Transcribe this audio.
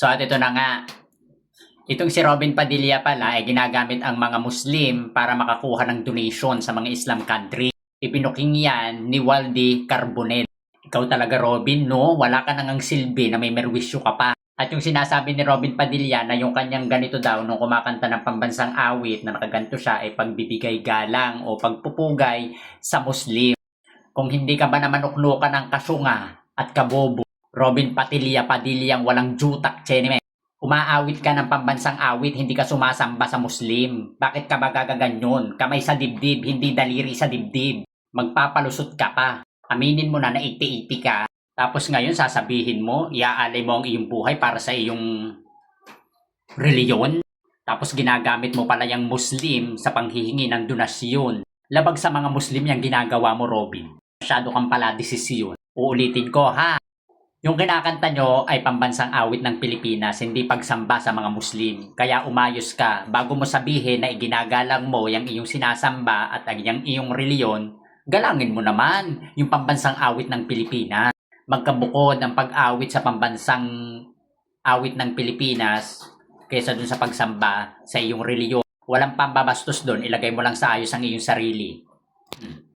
So at ito na nga, itong si Robin Padilla pala ay ginagamit ang mga Muslim para makakuha ng donation sa mga Islam country. Ipinuking yan ni Waldi Carbonell. Ikaw talaga Robin, no? Wala ka nang ang silbi na may merwisyo ka pa. At yung sinasabi ni Robin Padilla na yung kanyang ganito daw nung kumakanta ng pambansang awit na nakaganto siya ay pagbibigay galang o pagpupugay sa Muslim. Kung hindi ka ba naman uknukan ng kasunga at kabobo, Robin Padilla Padillang walang jutak, cheneme. Umaawit ka ng pambansang awit, hindi ka sumasamba sa Muslim. Bakit ka ba gagaganyon? Kamay sa dibdib, hindi daliri sa dibdib. Magpapalusot ka pa. Aminin mo na na 80-80 ka. Tapos ngayon sasabihin mo, iaalay mo ang iyong buhay para sa iyong reliyon. Tapos ginagamit mo pala yung Muslim sa panghihingi ng donasyon. Labag sa mga Muslim yung ginagawa mo, Robin. Masyado kang pala desisyon. Uulitin ko, ha? Yung kinakanta nyo ay pambansang awit ng Pilipinas, hindi pagsamba sa mga Muslim. Kaya umayos ka bago mo sabihin na iginagalang mo yung iyong sinasamba at ang iyong, reliyon, galangin mo naman yung pambansang awit ng Pilipinas. Magkabukod ng pag-awit sa pambansang awit ng Pilipinas kaysa dun sa pagsamba sa iyong reliyon. Walang pambabastos doon, ilagay mo lang sa ayos ang iyong sarili.